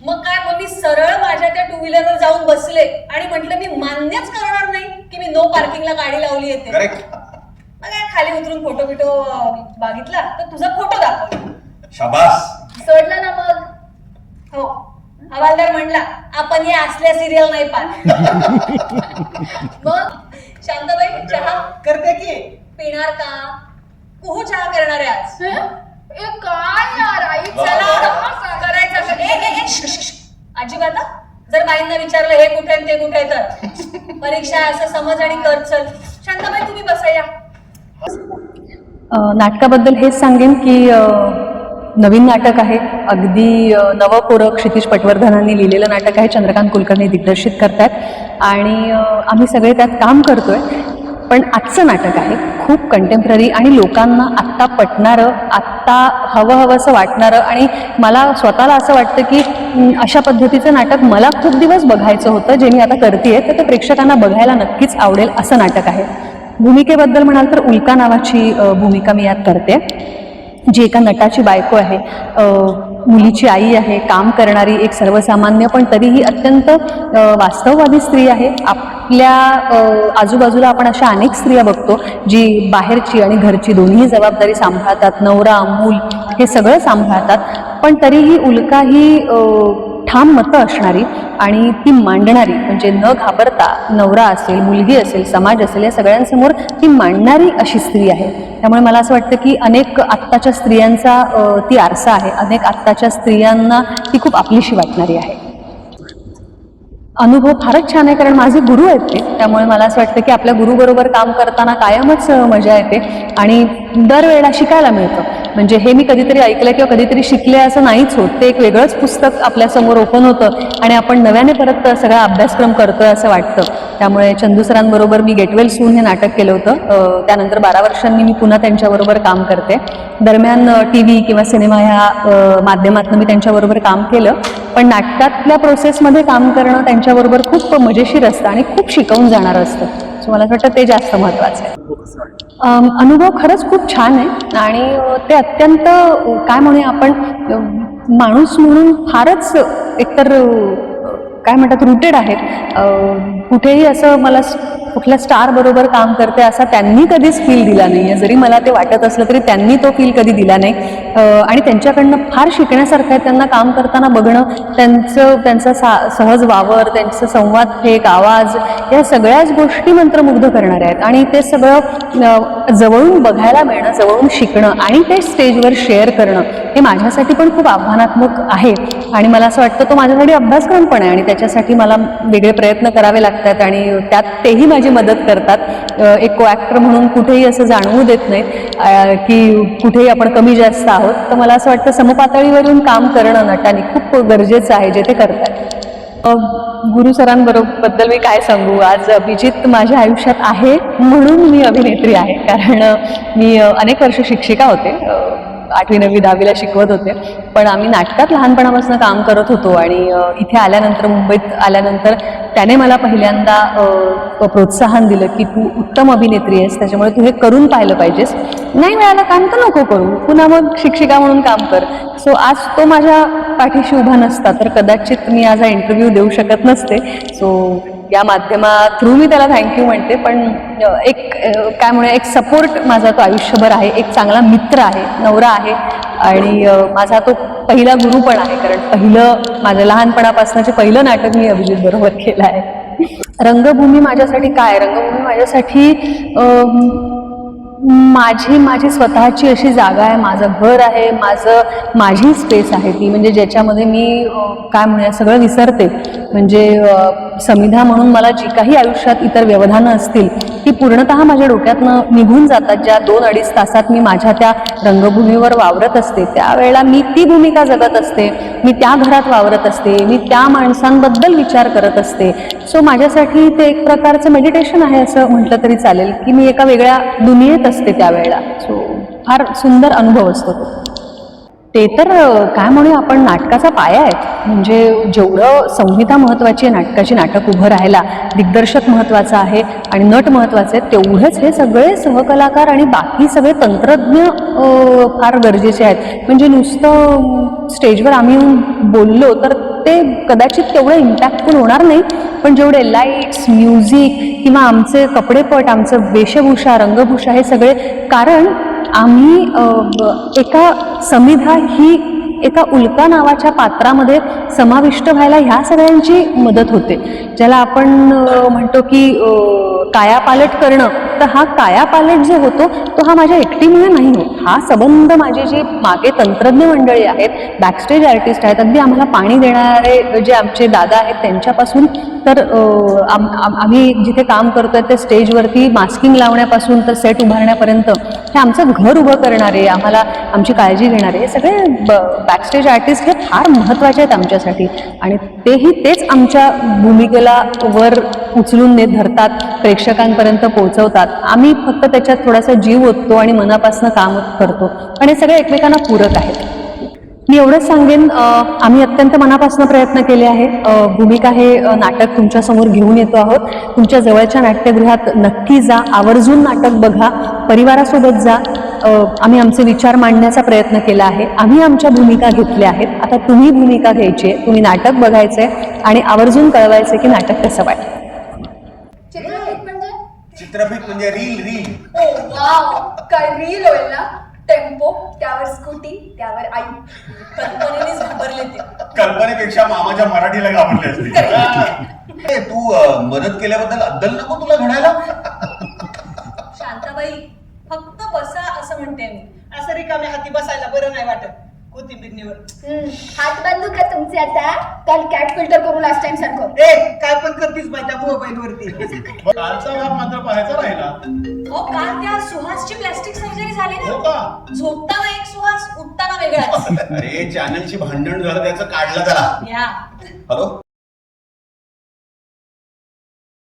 मग काय? मग मी सरळ माझ्या त्या टू व्हीलरवर जाऊन बसले आणि म्हटलं मी मान्यच करणार नाही की मी नो पार्किंगला गाडी लावली येते करेक्ट मग काय? खाली उतरून फोटो बिटो मागितला तर तुझा फोटो दाखव शाबास. सोडला ना मग? हो. हवालदार म्हणला आपण या असल्या सिरियल नाही पाहत. मग? शांताबाई चहा? करते की? पिणार का? कुहू चहा करणार आहे आज. काय यार आई? चला चला करायचं असं. ए, ए, ए, श्श, श्श, श्श. अजिबात हा. जर बाईंना विचारलं हे कुठे आहे, ते कुठे तर? परीक्षा आहे असं समज आणि कर चल. शांताबाई तुम्ही बसा या. अ, नाटकाबद्दल हेच सांगेन की अ, नवीन नाटक आहे. अगदी अ, क्षितिज पटवर्धनांनी लिहिलेलं नाटक आहे चंद्रकांत कुलकर्णी दिग्दर्शित करतायत. आणि अ, आम्ही सगळे त्यात काम करतोय. पण आजचं नाटक आहे. खूप कंटेम्पररी आणि लोकांना आत्ता पटणारं आत्ता हवं हवंसं वाटणारं आणि मला स्वतःला असं वाटतं की अशा पद्धतीचं नाटक मला खूप दिवस बघायचं होतं जे मी आता करते तर ते प्रेक्षकांना बघायला नक्कीच आवडेल असं नाटक आहे. भूमिकेबद्दल म्हणाल तर उल्का नावाची भूमिका मी यात करते. जी एका नटाची बायको आहे मुलीची आई आहे काम करणारी एक सर्वसामान्य पण तरीही अत्यंत वास्तववादी स्त्री आहे. आपल्या आजूबाजूला आपण अशा अनेक स्त्रिया बघतो जी बाहेरची आणि घरची दोन्ही जबाबदारी सांभाळतात. नवरा मूल हे सगळं सांभाळतात. पण तरीही उल्का ही ठाम मतं असणारी आणि ती मांडणारी म्हणजे न घाबरता नवरा असेल मुलगी असेल समाज असेल या सगळ्यांसमोर ती मांडणारी अशी स्त्री आहे. त्यामुळे मला असं वाटतं की अनेक आत्ताच्या स्त्रियांचा ती आरसा आहे. अनेक आत्ताच्या स्त्रियांना ती खूप आपलीशी वाटणारी आहे. अनुभव फारच छान आहे कारण माझे गुरु आहेत ते. त्यामुळे मला असं वाटतं की आपल्या गुरुबरोबर काम करताना कायमच मजा येते. आणि दरवेळेला शिकायला मिळतं. म्हणजे हे मी कधीतरी ऐकलं किंवा कधीतरी शिकले असं नाहीच होत. ते एक वेगळंच पुस्तक आपल्यासमोर ओपन होतं आणि आपण नव्याने परत सगळा अभ्यासक्रम करतोय असं वाटतं. त्यामुळे चंदूसरांबरोबर मी गेटवेल सून हे नाटक केलं होतं. त्यानंतर बारा वर्षांनी मी पुन्हा त्यांच्याबरोबर काम करते. दरम्यान टी व्ही किंवा सिनेमा ह्या माध्यमातून मी त्यांच्याबरोबर काम केलं. पण नाटकातल्या प्रोसेसमध्ये काम करणं त्यांच्या त्यांच्याबरोबर खूप मजेशीर असतं आणि खूप शिकवून जाणारं असतं. सो मला असं वाटतं ते जास्त महत्त्वाचं आहे. अनुभव खरंच खूप छान आहे आणि ते अत्यंत काय म्हणूया आपण माणूस म्हणून फारच एकतर काय म्हणतात रुटेड आहेत. कुठेही असं मला कुठल्या स्टार बरोबर काम करते असा त्यांनी कधीच फील दिला नाही आहे जरी मला ते वाटत असलं तरी त्यांनी तो फील कधी दिला नाही. आणि त्यांच्याकडनं फार शिकण्यासारखं आहे त्यांना काम करताना बघणं त्यांचं त्यांचा सा सहज वावर त्यांचं संवाद फेक आवाज या सगळ्याच गोष्टी मंत्रमुग्ध करणाऱ्या आहेत. आणि ते सगळं जवळून बघायला मिळणं जवळून शिकणं आणि ते स्टेजवर शेअर करणं हे माझ्यासाठी पण खूप आव्हानात्मक आहे. आणि मला असं वाटतं तो माझ्यासाठी अभ्यासक्रम पण आहे आणि त्याच्यासाठी मला वेगळे प्रयत्न करावे लागतात आणि त्यात तेही माझी मदत करतात. एक को ॲक्टर म्हणून कुठेही असं जाणवू देत नाहीत की कुठेही आपण कमी जास्त आहोत. तर मला असं वाटतं समपातळीवरून काम करणं नटाने खूप गरजेचं आहे जे ते करतात. गुरु सरांबरोबद्दल मी काय सांगू? आज अभिजित माझ्या आयुष्यात आहे म्हणून मी अभिनेत्री आहे. कारण मी अनेक वर्ष शिक्षिका होते. आठवी नववी दहावीला शिकवत होते. पण आम्ही नाटकात लहानपणापासून काम करत होतो आणि इथे आल्यानंतर मुंबईत आल्यानंतर त्याने मला पहिल्यांदा प्रोत्साहन दिलं की तू उत्तम अभिनेत्री आहेस त्याच्यामुळे तू हे करून पाहिलं पाहिजेस. नाही मिळालं काम तर नको करू. पुन्हा मग शिक्षिका म्हणून काम कर. सो आज तो माझ्या पाठीशी उभा नसता तर कदाचित मी आज हा इंटरव्ह्यू देऊ शकत नसते. सो या माध्यमा थ्रू मी त्याला थँक्यू म्हणते. पण एक काय म्हणूया एक सपोर्ट माझा तो आयुष्यभर आहे. एक चांगला मित्र आहे नवरा आहे. आणि माझा तो पहिला गुरु पण आहे. कारण पहिलं माझ्या लहानपणापासूनचे पहिलं नाटक मी अभिजित बरोबर केलं आहे. रंगभूमी माझ्यासाठी काय? रंगभूमी माझ्यासाठी माझी माझी स्वतःची अशी जागा आहे. माझं घर आहे. माझं माझी स्पेस आहे ती. म्हणजे ज्याच्यामध्ये मी काय म्हणूया सगळं विसरते. म्हणजे संविधा समिधा म्हणून मला जी काही आयुष्यात इतर व्यवधानं असतील ती पूर्णतः माझ्या डोक्यातनं निघून जातात. ज्या दोन अडीच तासात मी माझ्या त्या रंगभूमीवर वावरत असते त्यावेळेला मी ती भूमिका जगत असते मी त्या घरात वावरत असते मी त्या माणसांबद्दल विचार करत असते. सो माझ्यासाठी ते एक प्रकारचं मेडिटेशन आहे असं म्हटलं तरी चालेल की मी एका वेगळ्या दुनियेत असते त्यावेळेला. सो फार सुंदर अनुभव असतो तो. ते तर काय म्हणूया आपण नाटकाचा पाया आहे म्हणजे जेवढं संहिता महत्त्वाची आहे नाटकाची नाटक उभं राहायला दिग्दर्शक महत्त्वाचं आहे आणि नट महत्त्वाचे आहे तेवढंच हे सगळे सहकलाकार आणि बाकी सगळे तंत्रज्ञ फार गरजेचे आहेत. म्हणजे नुसतं स्टेजवर आम्ही येऊन बोललो तर ते कदाचित तेवढं इम्पॅक्टफुल होणार नाही. पण जेवढे लाईट्स म्युझिक किंवा आमचे कपडेपट आमचं वेशभूषा रंगभूषा हे सगळे कारण आम्ही एका समिधा ही एका उल्का नावाच्या पात्रामध्ये समाविष्ट व्हायला ह्या सगळ्यांची मदत होते. ज्याला आपण म्हणतो की कायापालट करणं तर हा कायापालट जो होतो तो हा माझ्या एकटीमुळे नाही होत. हा संबंध माझी जी मागे तंत्रज्ञ मंडळी आहेत बॅकस्टेज आर्टिस्ट आहेत अगदी आम्हाला पाणी देणारे जे आमचे दादा आहेत त्यांच्यापासून तर आम्ही जिथे काम करतोय ते स्टेजवरती मास्किंग लावण्यापासून तर सेट उभारण्यापर्यंत हे आमचं घर उभं करणारे आम्हाला आमची काळजी घेणारे हे सगळे बॅकस्टेज आर्टिस्ट हे फार महत्त्वाचे आहेत आमच्यासाठी. आणि तेही तेच आमच्या भूमिकेला वर उचलून नेत धरतात प्रेक्षकांपर्यंत पोहोचवतात. आम्ही फक्त त्याच्यात थोडासा जीव ओततो आणि मनापासून काम करतो. आणि हे सगळे एकमेकांना पूरक आहेत. मी एवढंच सांगेन आम्ही अत्यंत मनापासून प्रयत्न केले आहे. भूमिका हे नाटक तुमच्यासमोर घेऊन येतो आहोत. तुमच्या जवळच्या नाट्यगृहात नक्की जा आवर्जून नाटक बघा परिवारासोबत जा. आम्ही आमचे विचार मांडण्याचा प्रयत्न केला आहे. आम्ही आमच्या भूमिका घेतल्या आहेत. आता तुम्ही भूमिका घ्यायची आहे तुम्ही नाटक बघायचं आहे आणि आवर्जून कळवायचं आहे की नाटक कसं वाटतं. चित्रपट म्हणजे रील रील ओ वाव. काय रील होईल ना? टेम्पो त्यावर स्कूटी त्यावर आई. कल्पनेनेच घाबरले ते. कल्पनेपेक्षा मामाच्या मराठीला घाबरले असते. ए, तू अं, मदत केल्याबद्दल अद्दल नको तुला घडायला शांताबाई फक्त बसा असं म्हणते मी. असं रिकामे हाती बसायला बरं नाही वाटत. हम्म, हात बांधू का तुमचे आता. काल कॅट फिल्टर करू लास्ट टाइम सारखं. ए काय पण करतीस बाई त्या मोबाईल वरती. कालचा भाग मात्र पाहायचा राहिला. अहो काल त्या सुहासची प्लॅस्टिक सर्जरी झाली हो ना का? झोपताना एक सुहास उठताना वेगळाच. अरे चॅनलची भांडण झालं त्याचं काढलं त्याला या. हॅलो?